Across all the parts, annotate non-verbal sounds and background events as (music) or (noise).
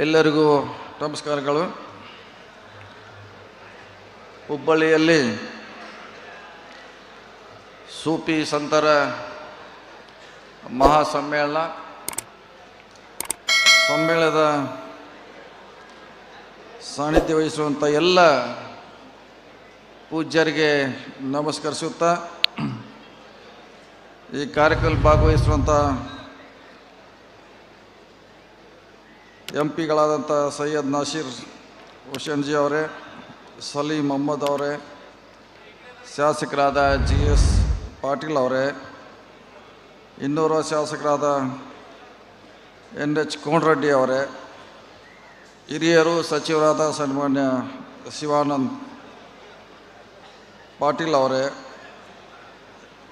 ಎಲ್ಲರಿಗೂ ನಮಸ್ಕಾರಗಳು. ಹುಬ್ಬಳ್ಳಿಯಲ್ಲಿ ಸೂಫಿ ಸಂತರ ಮಹಾಸಮ್ಮೇಳನ, ಸಮ್ಮೇಳನದ ಸಾನ್ನಿಧ್ಯ ವಹಿಸುವಂಥ ಎಲ್ಲ ಪೂಜ್ಯರಿಗೆ ನಮಸ್ಕರಿಸುತ್ತಾ, ಈ ಕಾರ್ಯಕ್ರಮ ಭಾಗವಹಿಸುವಂಥ ಎಂ ಪಿಗಳಾದಂಥ ಸೈಯದ್ ನಾಸೀರ್ ಹುಸೇನ್ಜಿ ಅವರೇ, ಸಲೀಂ ಮೊಹಮ್ಮದ್ ಅವರೇ, ಶಾಸಕರಾದ ಜಿ ಎಸ್ ಪಾಟೀಲ್ ಅವರೇ, ಇನ್ನೂರ ಶಾಸಕರಾದ ಎನ್ ಎಚ್ ಕೋಣರೆಡ್ಡಿ ಅವರೇ, ಹಿರಿಯರು ಸಚಿವರಾದ ಸನ್ಮಾನ್ಯ ಶಿವಾನಂದ್ ಪಾಟೀಲ್ ಅವರೇ,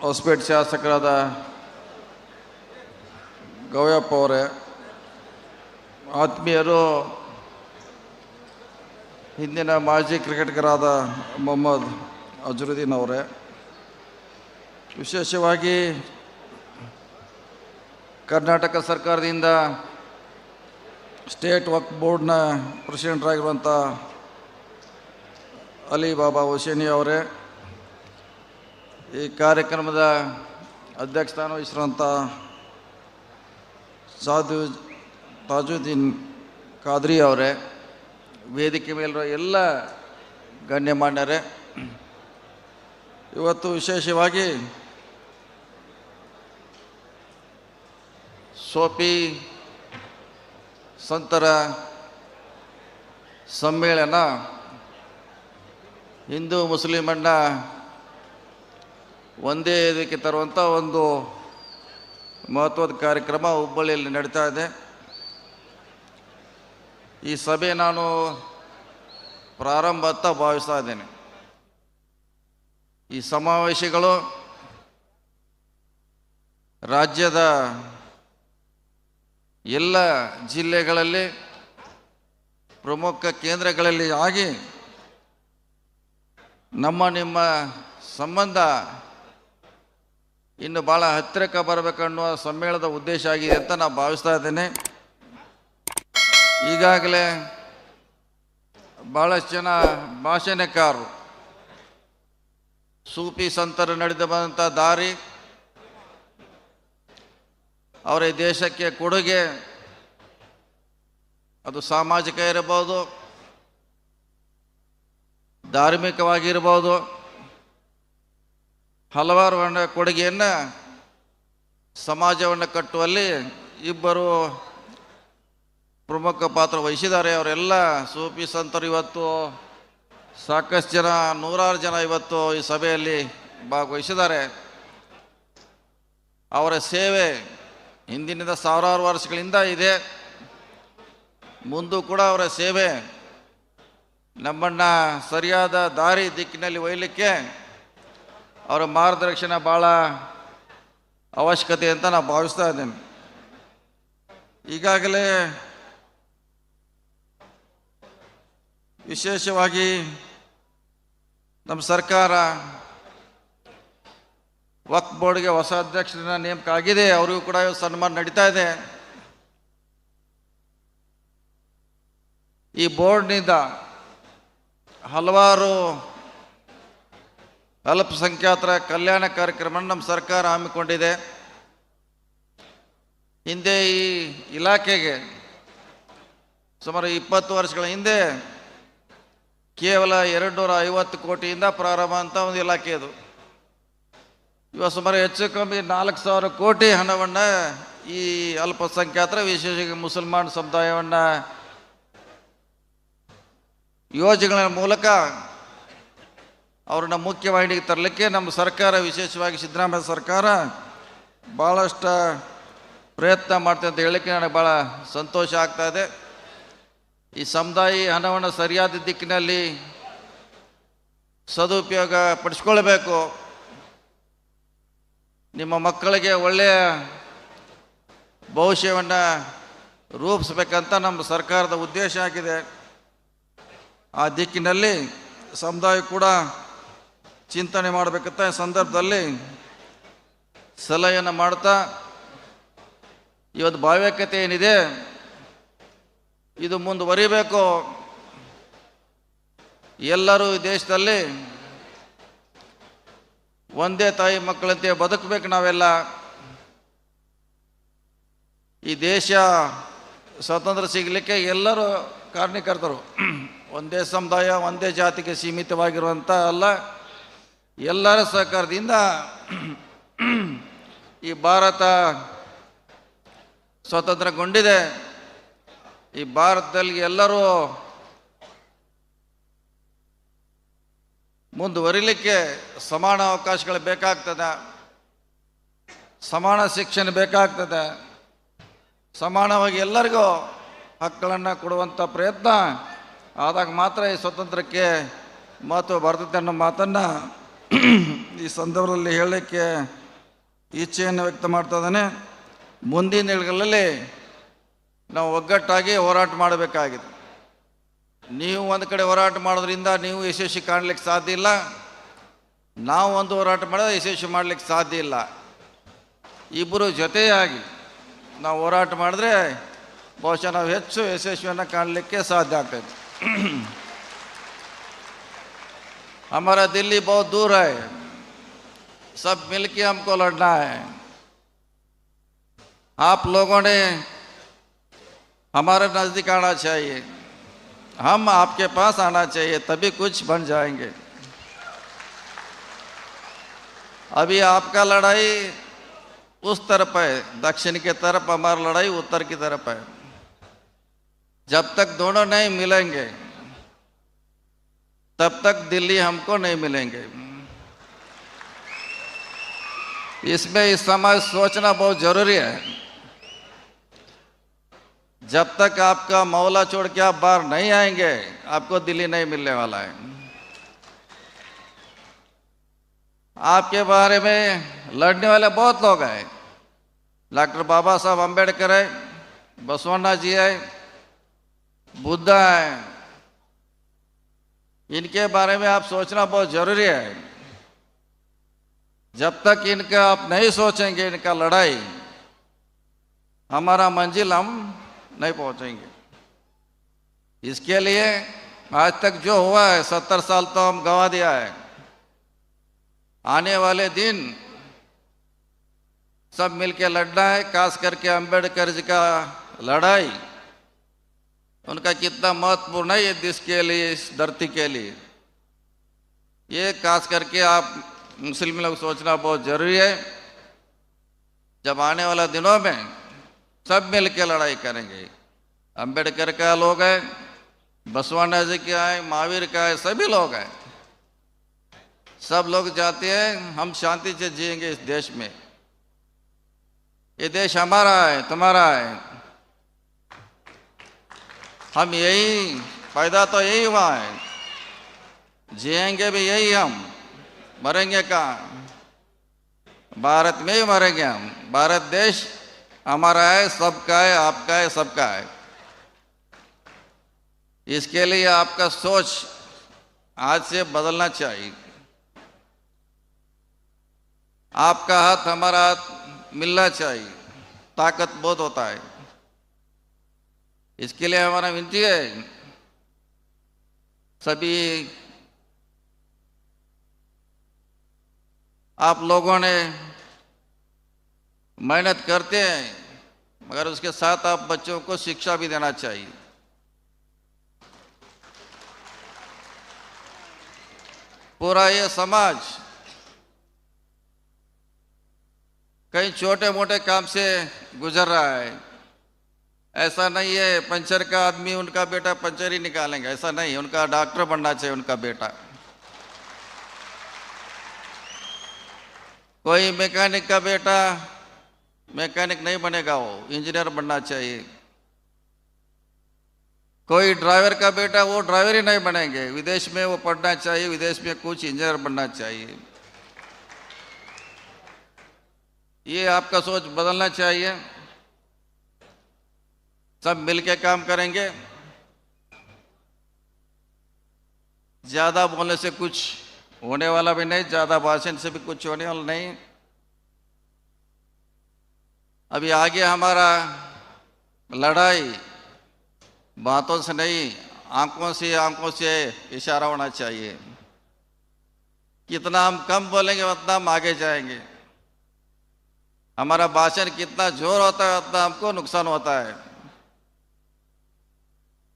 ಹೊಸಪೇಟೆ ಶಾಸಕರಾದ ಗೌಯಪ್ಪ ಅವರೇ ಆತ್ಮೀಯರು, ಹಿಂದಿನ ಮಾಜಿ ಕ್ರಿಕೆಟ್ಗರಾದ ಮೊಹಮ್ಮದ್ ಅಜರುದ್ದೀನ್ ಅವರೇ ವಿಶೇಷವಾಗಿ ಕರ್ನಾಟಕ ಸರ್ಕಾರದಿಂದ ಸ್ಟೇಟ್ ವಕ್ ಬೋರ್ಡ್ನ ಪ್ರೆಸಿಡೆಂಟ್ರಾಗಿರುವಂಥ ಅಲಿ ಬಾಬಾ ಹುಸೇನಿ ಅವರೇ, ಈ ಕಾರ್ಯಕ್ರಮದ ಅಧ್ಯಕ್ಷತಾನ ವಹಿಸಿರುವಂಥ ಸಾಧು ತಾಜುದ್ದೀನ್ ಖಾದ್ರಿ ಅವರೇ ವೇದಿಕೆ ಮೇಲಿರೋ ಎಲ್ಲ ಗಣ್ಯಮಾನ್ಯರೇ ಇವತ್ತು ವಿಶೇಷವಾಗಿ ಸೋಪಿ ಸಂತರ ಸಮ್ಮೇಳನ ಹಿಂದೂ ಮುಸ್ಲಿಮಣ್ಣ ಒಂದೇ ಇದಕ್ಕೆ ತರುವಂಥ ಒಂದು ಮಹತ್ವದ ಕಾರ್ಯಕ್ರಮ ಹುಬ್ಬಳ್ಳಿಯಲ್ಲಿ ನಡೀತಾ ಇದೆ. ಈ ಸಭೆ ನಾನು ಪ್ರಾರಂಭ ಅಂತ ಭಾವಿಸ್ತಾ ಇದ್ದೇನೆ. ಈ ಸಮಾವೇಶಗಳು ರಾಜ್ಯದ ಎಲ್ಲ ಜಿಲ್ಲೆಗಳಲ್ಲಿ ಪ್ರಮುಖ ಕೇಂದ್ರಗಳಲ್ಲಿ ಆಗಿ ನಮ್ಮ ನಿಮ್ಮ ಸಂಬಂಧ ಇನ್ನು ಭಾಳ ಹತ್ತಿರಕ್ಕೆ ಬರಬೇಕನ್ನುವ ಸಮ್ಮೇಳನದ ಉದ್ದೇಶ ಆಗಿದೆ ಅಂತ ನಾನು ಭಾವಿಸ್ತಾ ಇದ್ದೇನೆ. ಈಗಾಗಲೇ ಭಾಳಷ್ಟು ಜನ ಭಾಷಣಕಾರರು ಸೂಫಿ ಸಂತರು ನಡೆದು ಬಂದಂಥ ದಾರಿ, ಅವರ ದೇಶಕ್ಕೆ ಕೊಡುಗೆ, ಅದು ಸಾಮಾಜಿಕ ಇರಬಹುದು ಧಾರ್ಮಿಕವಾಗಿರ್ಬೋದು ಹಲವಾರು ಕೊಡುಗೆಯನ್ನು ಸಮಾಜವನ್ನು ಕಟ್ಟುವಲ್ಲಿ ಇಬ್ಬರು ಪ್ರಮುಖ ಪಾತ್ರ ವಹಿಸಿದ್ದಾರೆ. ಅವರೆಲ್ಲ ಸೂಫಿ ಸಂತರು ಇವತ್ತು ಸಾಕಷ್ಟು ಜನ, ನೂರಾರು ಜನ ಇವತ್ತು ಈ ಸಭೆಯಲ್ಲಿ ಭಾಗವಹಿಸಿದ್ದಾರೆ. ಅವರ ಸೇವೆ ಹಿಂದಿನಿಂದ ಸಾವಿರಾರು ವರ್ಷಗಳಿಂದ ಇದೆ. ಮುಂದೂ ಕೂಡ ಅವರ ಸೇವೆ ನಮ್ಮನ್ನು ಸರಿಯಾದ ದಾರಿ ದಿಕ್ಕಿನಲ್ಲಿ ಒಯ್ಯಲಿಕ್ಕೆ ಅವರ ಮಾರ್ಗದರ್ಶನ ಭಾಳ ಅವಶ್ಯಕತೆ ಅಂತ ನಾನು ಭಾವಿಸ್ತಾ ಇದ್ದೇನೆ. ಈಗಾಗಲೇ ವಿಶೇಷವಾಗಿ ನಮ್ಮ ಸರ್ಕಾರ ವಕ್ ಬೋರ್ಡ್ಗೆ ಹೊಸ ಅಧ್ಯಕ್ಷರನ್ನ ನೇಮಕ ಆಗಿದೆ ಅವರಿಗೂ ಕೂಡ ಸನ್ಮಾನ ನಡೀತಾ ಇದೆ. ಈ ಬೋರ್ಡ್ನಿಂದ ಹಲವಾರು ಅಲ್ಪಸಂಖ್ಯಾತರ ಕಲ್ಯಾಣ ಕಾರ್ಯಕ್ರಮ ನಮ್ಮ ಸರ್ಕಾರ ಹಮ್ಮಿಕೊಂಡಿದೆ. ಹಿಂದೆ ಈ ಇಲಾಖೆಗೆ ಸುಮಾರು ಇಪ್ಪತ್ತು ವರ್ಷಗಳ ಹಿಂದೆ ಕೇವಲ ಎರಡು ನೂರ ಐವತ್ತು ಕೋಟಿಯಿಂದ ಪ್ರಾರಂಭ ಅಂತ ಒಂದು ಇಲಾಖೆ ಅದು. ಇವಾಗ ಸುಮಾರು ಹೆಚ್ಚು ಕಮ್ಮಿ ನಾಲ್ಕು ಸಾವಿರ ಕೋಟಿ ಹಣವನ್ನು ಈ ಅಲ್ಪಸಂಖ್ಯಾತರ ವಿಶೇಷವಾಗಿ ಮುಸಲ್ಮಾನ್ ಸಮುದಾಯವನ್ನು ಯೋಜನೆಗಳ ಮೂಲಕ ಅವ್ರನ್ನ ಮುಖ್ಯವಾಹಿನಿಗೆ ತರಲಿಕ್ಕೆ ನಮ್ಮ ಸರ್ಕಾರ, ವಿಶೇಷವಾಗಿ ಸಿದ್ದರಾಮಯ್ಯ ಸರ್ಕಾರ ಭಾಳಷ್ಟು ಪ್ರಯತ್ನ ಮಾಡ್ತದೆ ಅಂತ ಹೇಳಲಿಕ್ಕೆ ನನಗೆ ಭಾಳ ಸಂತೋಷ ಆಗ್ತಾ ಇದೆ. ಈ ಸಮುದಾಯ ಹಣವನ್ನು ಸರಿಯಾದ ದಿಕ್ಕಿನಲ್ಲಿ ಸದುಪಯೋಗ ಪಡಿಸ್ಕೊಳ್ಬೇಕು. ನಿಮ್ಮ ಮಕ್ಕಳಿಗೆ ಒಳ್ಳೆಯ ಭವಿಷ್ಯವನ್ನು ರೂಪಿಸ್ಬೇಕಂತ ನಮ್ಮ ಸರ್ಕಾರದ ಉದ್ದೇಶ ಆಗಿದೆ. ಆ ದಿಕ್ಕಿನಲ್ಲಿ ಸಮುದಾಯ ಕೂಡ ಚಿಂತನೆ ಮಾಡಬೇಕಂತ ಸಂದರ್ಭದಲ್ಲಿ ಸಲಹೆಯನ್ನು ಮಾಡ್ತಾ ಇವತ್ತು ಭಾವ್ಯಕತೆ ಏನಿದೆ ಇದು ಮುಂದುವರಿಬೇಕು. ಎಲ್ಲರೂ ಈ ದೇಶದಲ್ಲಿ ಒಂದೇ ತಾಯಿ ಮಕ್ಕಳಂತೆ ಬದುಕಬೇಕು ನಾವೆಲ್ಲ. ಈ ದೇಶ ಸ್ವತಂತ್ರ ಸಿಗಲಿಕ್ಕೆ ಎಲ್ಲರೂ ಕಾರಣೀಕರ್ತರು ಒಂದೇ ಸಮುದಾಯ, ಒಂದೇ ಜಾತಿಗೆ ಸೀಮಿತವಾಗಿರುವಂಥ ಅಲ್ಲ, ಎಲ್ಲರ ಸಹಕಾರದಿಂದ ಈ ಭಾರತ ಸ್ವತಂತ್ರಗೊಂಡಿದೆ ಈ ಭಾರತದಲ್ಲಿ ಎಲ್ಲರೂ ಮುಂದುವರಿಲಿಕ್ಕೆ ಸಮಾನ ಅವಕಾಶಗಳು ಬೇಕಾಗ್ತದೆ. ಸಮಾನ ಶಿಕ್ಷಣ ಬೇಕಾಗ್ತದೆ. ಸಮಾನವಾಗಿ ಎಲ್ಲರಿಗೂ ಹಕ್ಕುಗಳನ್ನು ಕೊಡುವಂಥ ಪ್ರಯತ್ನ ಆದಾಗ ಮಾತ್ರ ಈ ಸ್ವತಂತ್ರಕ್ಕೆ ಮಹತ್ವ ಬರ್ತದೆ ಅನ್ನೋ ಮಾತನ್ನು ಈ ಸಂದರ್ಭದಲ್ಲಿ ಹೇಳಲಿಕ್ಕೆ ಇಚ್ಛೆಯನ್ನು ವ್ಯಕ್ತ ಮಾಡ್ತಾ ಇದ್ದಾನೆ. ಮುಂದಿನ ದಿನಗಳಲ್ಲಿ ನಾವು ಒಗ್ಗಟ್ಟಾಗಿ ಹೋರಾಟ ಮಾಡಬೇಕಾಗಿದೆ ನೀವು ಒಂದು ಕಡೆ ಹೋರಾಟ ಮಾಡೋದ್ರಿಂದ ನೀವು ಯಶಸ್ವಿ ಕಾಣಲಿಕ್ಕೆ ಸಾಧ್ಯ ಇಲ್ಲ ನಾವು ಒಂದು ಹೋರಾಟ ಮಾಡಿದ್ರೆ ಯಶಸ್ವಿ ಮಾಡಲಿಕ್ಕೆ ಸಾಧ್ಯ ಇಲ್ಲ ಇಬ್ಬರು ಜೊತೆಯಾಗಿ ನಾವು ಹೋರಾಟ ಮಾಡಿದ್ರೆ ಬಹುಶಃ ನಾವು ಹೆಚ್ಚು ಯಶಸ್ವಿಯನ್ನು ಕಾಣಲಿಕ್ಕೆ ಸಾಧ್ಯ ಆಗ್ತದೆ (clears throat) हमारा दिल्ली बहुत दूर है सब मिलके हमको लड़ना है आप लोगों ने हमारे नज़दीक आना चाहिए। हम आपके पास आना चाहिए, तभी कुछ बन जाएँगे। अभी आपका लड़ाई उस तरफ़ है, दक्षिण की तरफ़, हमारी लड़ाई उत्तर की तरफ़ है। जब तक दोनों नहीं मिलेंगे, तब तक दिल्ली हमको नहीं मिलेंगे। इसमें इस समय सोचना बहुत ज़रूरी है। जब तक आपका मौला छोड़ के आप बाहर नहीं आएँगे, आपको दिल्ली नहीं मिलने वाला है। आपके बारे में लड़ने वाले बहुत लोग हैं। डॉक्टर बाबा साहब अंबेडकर है बसवन्ना जी है, बुद्धा है। इनके बारे में आप सोचना बहुत ज़रूरी है। जब तक इनका आप नहीं सोचेंगे, इनका लड़ाई, हमारा मंजिल हम नहीं पहुँचेंगे। इसके लिए आज तक जो हुआ है, सत्तर साल तो हम गवा दिया है। आने वाले दिन सब मिलके लड़ना है, खास करके अंबेडकर जी का लड़ाई। उनका कितना महत्वपूर्ण है ये देश के लिए, इस धरती के लिए। ये खास करके आप मुस्लिम लोग सोचना बहुत ज़रूरी है। जब आने वाला दिनों में सब मिल के लड़ाई करेंगे। अंबेडकर का लोग हैं, बसवाना जी का है, महावीर का है, सभी लोग हैं। सब लोग चाहते हैं, हम शांति से जिएँगे इस देश में। ये देश हमारा है, तुम्हारा है। हम यही पैदा तो यही हुआ है। जिएँगे भी यही हम, मरेंगे कहाँ? भारत में ही मरेंगे हम। भारत देश हमारा है, सबका है, आपका है, सबका है। इसके लिए आपका सोच आज से बदलना चाहिए। आपका हाथ, हमारा हाथ मिलना चाहिए। ताकत बहुत होता है। इसके लिए हमारा विनती है, सभी आप लोगों ने मेहनत करते हैं, मगर उसके साथ आप बच्चों को शिक्षा भी देना चाहिए। पूरा ये समाज कई छोटे मोटे काम से गुजर रहा है। ऐसा नहीं है, पंचर का आदमी, उनका बेटा पंचर ही निकालेंगे। ऐसा नहीं, उनका डॉक्टर बनना चाहिए, उनका बेटा। कोई मैकेनिक का बेटा मैकेनिक नहीं बनेगा वो इंजीनियर बनना चाहिए। कोई ड्राइवर का बेटा, वो ड्राइवर ही नहीं बनेंगे। विदेश में वो पढ़ना चाहिए, विदेश में कुछ इंजीनियर बनना चाहिए। ये आपका सोच बदलना चाहिए। सब मिलके काम करेंगे। ज़्यादा बोलने से कुछ होने वाला भी नहीं, ज़्यादा भाषण से भी कुछ होने वाला नहीं। अभी आगे हमारा लड़ाई बातों से नहीं, आँखों से आँखों से इशारा होना चाहिए। कितना हम कम बोलेंगे, उतना हम आगे जाएँगे। हमारा भाषण कितना ज़ोर होता है, उतना हमको नुकसान होता है।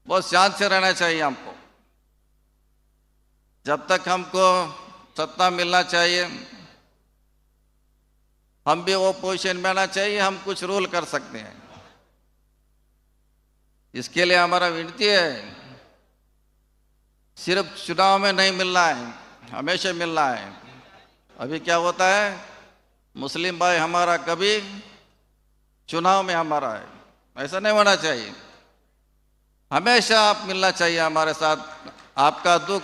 बहुत शांत से रहना चाहिए हमको। जब तक हमको सत्ता मिलना चाहिए हम भी वो पोजीशन में आना चाहिए, हम कुछ रूल कर सकते हैं। इसके लिए हमारा विनती है, सिर्फ़ चुनाव में नहीं मिलना है, हमेशा मिलना है। अभी क्या होता है, मुस्लिम भाई हमारा कभी चुनाव में हमारा है, ऐसा नहीं होना चाहिए। हमेशा आप मिलना चाहिए हमारे साथ, आपका दुख,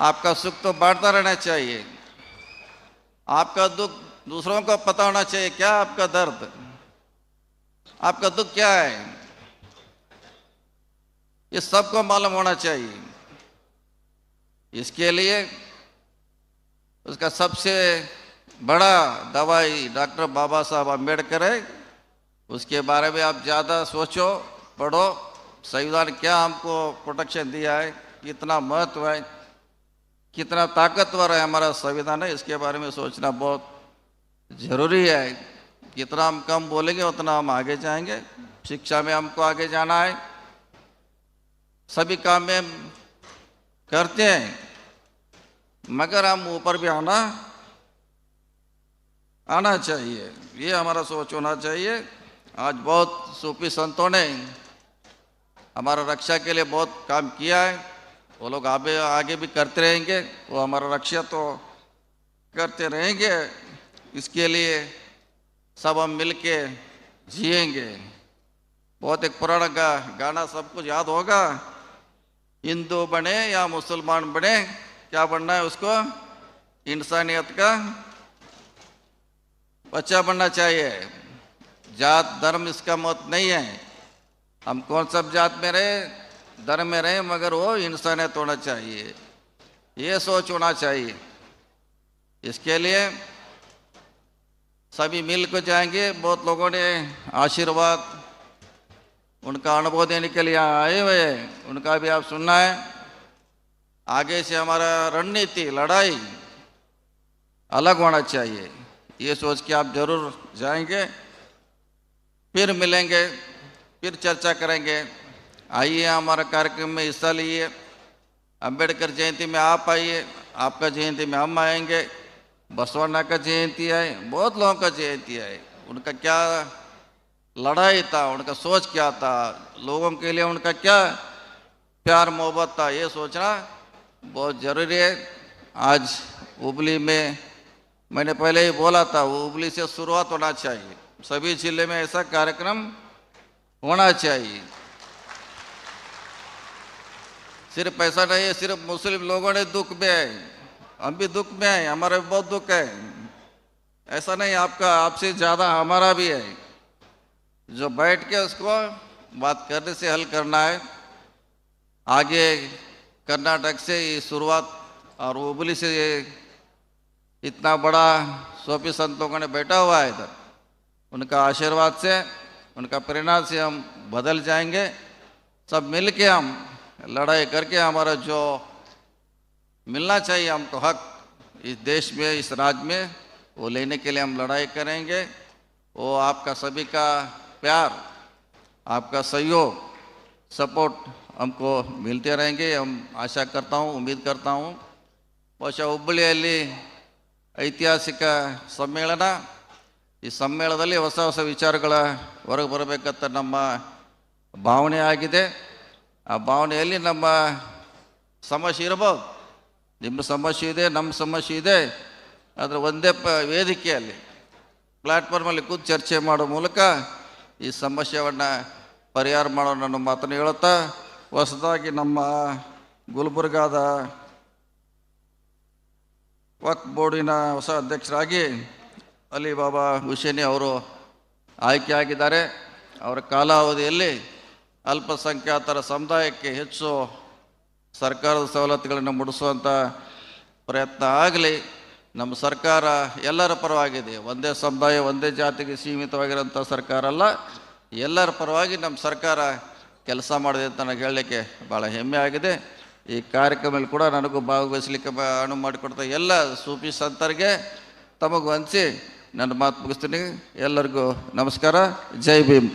आपका सुख तो बांटता रहना चाहिए। आपका दुख दूसरों को पता होना चाहिए, क्या आपका दर्द? आपका दुख क्या है? ये सबको मालूम होना चाहिए। इसके लिए उसका सबसे बड़ा दवाई डॉक्टर बाबा साहब अंबेडकर है। उसके बारे में आप ज़्यादा सोचो, पढ़ो, संविधान क्या हमको प्रोटेक्शन दिया है, कितना महत्व है कितना ताकतवर है हमारा संविधान है, इसके बारे में सोचना बहुत ज़रूरी है। जितना हम कम बोलेंगे, उतना हम आगे जाएँगे। शिक्षा में हमको आगे जाना है। सभी काम में करते हैं। मगर हम ऊपर भी आना आना चाहिए। ये हमारा सोच होना चाहिए। आज बहुत सूफी संतों ने हमारा रक्षा के लिए बहुत काम किया है। वो लोग आगे आगे भी करते रहेंगे वो हमारा रक्षा तो करते रहेंगे इसके लिए सब हम मिल के जिएँगे। बहुत एक पुराना गा, गाना सब कुछ याद होगा। हिंदू बने या मुसलमान बने क्या बनना है उसको? इंसानियत का बच्चा बनना चाहिए। जात धर्म इसका मत नहीं है। हम कौन सब जात में रहे? धर्म में रहे, मगर वो इंसानियत होना चाहिए। ये सोच होना चाहिए। इसके लिए सभी मिल को जाएँगे। बहुत लोगों ने आशीर्वाद उनका अनुभव देने के लिए आए हुए हैं। उनका भी आप सुनना है। आगे से हमारा रणनीति, लड़ाई अलग होना चाहिए। ये सोच के आप ज़रूर जाएँगे। फिर मिलेंगे, फिर चर्चा करेंगे। आइए हमारा कार्यक्रम में हिस्सा लीजिए अंबेडकर जयंती में आप आइए, आपका जयंती में हम आएँगे। बसवण्णा का जयंती है बहुत लोगों का जयंती है उनका क्या लड़ाई था, उनका सोच क्या था, लोगों के लिए उनका क्या प्यार मोहब्बत था, ये सोचना बहुत ज़रूरी है। आज उबली में मैंने पहले ही बोला था उबली से शुरुआत होना चाहिए। सभी ज़िले में ऐसा कार्यक्रम होना चाहिए। सिर्फ़ ऐसा नहीं है सिर्फ़ मुस्लिम लोगों ने दुख में है हम भी दुख में हैं हमारा भी बहुत दुख है। ऐसा नहीं, आपका, आपसे ज़्यादा हमारा भी है। जो बैठ के उसको बात करने से हल करना है, आगे कर्नाटक से ये शुरुआत और उबली से ये इतना बड़ा सोफी संतों ने बैठा हुआ है इधर। उनका आशीर्वाद से, उनका प्रेरणा से हम बदल जाएँगे। सब मिल के हम लड़ाई करके हमारा जो मिलना चाहिए हमको हक इस देश में इस राज्य में वो लेने के लिए हम लड़ाई करेंगे वो आपका सभी का प्यार आपका सहयोग सपोर्ट हमको मिलते रहेंगे हम आशा करता हूँ उम्मीद करता हूँ ಬಹುಶಃ ಹುಬ್ಬಳ್ಳಿಯಲ್ಲಿ ಐತಿಹಾಸಿಕ ಸಮ್ಮೇಳನ ಈ ಸಮ್ಮೇಳನದಲ್ಲಿ ಹೊಸ ಹೊಸ ವಿಚಾರಗಳ ಹೊರಗೆ ಬರಬೇಕಂತ ನಮ್ಮ ಭಾವನೆ ಆಗಿದೆ ಆ ಭಾವನೆಯಲ್ಲಿ ನಮ್ಮ ಸಮಸ್ಯೆ ಇರಬಹುದು. ನಿಮ್ಮ ಸಮಸ್ಯೆ ಇದೆ, ನಮ್ಮ ಸಮಸ್ಯೆ ಇದೆ. ಆದರೆ ಒಂದೇ ಪ ವೇದಿಕೆಯಲ್ಲಿ ಪ್ಲ್ಯಾಟ್ಫಾರ್ಮಲ್ಲಿ ಕೂತು ಚರ್ಚೆ ಮಾಡೋ ಮೂಲಕ ಈ ಸಮಸ್ಯೆಯನ್ನು ಪರಿಹಾರ ಮಾಡೋ ನನ್ನ ಮಾತನ್ನು ಹೇಳುತ್ತಾ, ಹೊಸದಾಗಿ ನಮ್ಮ ಗುಲ್ಬರ್ಗಾದ ವಕ್ ಬೋರ್ಡಿನ ಹೊಸ ಅಧ್ಯಕ್ಷರಾಗಿ ಅಲಿ ಬಾಬಾ ಹುಸೇನಿ ಅವರು ಆಯ್ಕೆಯಾಗಿದ್ದಾರೆ ಅವರ ಕಾಲಾವಧಿಯಲ್ಲಿ ಅಲ್ಪಸಂಖ್ಯಾತರ ಸಮುದಾಯಕ್ಕೆ ಹೆಚ್ಚು ಸರ್ಕಾರದ ಸವಲತ್ತುಗಳನ್ನು ಮುಡಿಸುವಂಥ ಪ್ರಯತ್ನ ಆಗಲಿ, ನಮ್ಮ ಸರ್ಕಾರ ಎಲ್ಲರ ಪರವಾಗಿದೆ. ಒಂದೇ ಸಮುದಾಯ, ಒಂದೇ ಜಾತಿಗೆ ಸೀಮಿತವಾಗಿರೋಂಥ ಸರ್ಕಾರ ಅಲ್ಲ. ಎಲ್ಲರ ಪರವಾಗಿ ನಮ್ಮ ಸರ್ಕಾರ ಕೆಲಸ ಮಾಡಿದೆ ಅಂತ ನನಗೆ ಹೇಳಲಿಕ್ಕೆ ಭಾಳ ಹೆಮ್ಮೆ ಆಗಿದೆ. ಈ ಕಾರ್ಯಕ್ರಮದಲ್ಲಿ ಕೂಡ ನನಗೂ ಭಾಗವಹಿಸಲಿಕ್ಕೆ ಅಣು ಮಾಡಿಕೊಡ್ತಾ ಎಲ್ಲ ಸೂಫಿ ಸಂತರಿಗೆ ತಮಗೂ ಹಂಚಿ ನನ್ನ ಮಾತು ಮುಗಿಸ್ತೀನಿ. ಎಲ್ಲರಿಗೂ ನಮಸ್ಕಾರ. ಜೈ ಭೀಮ್.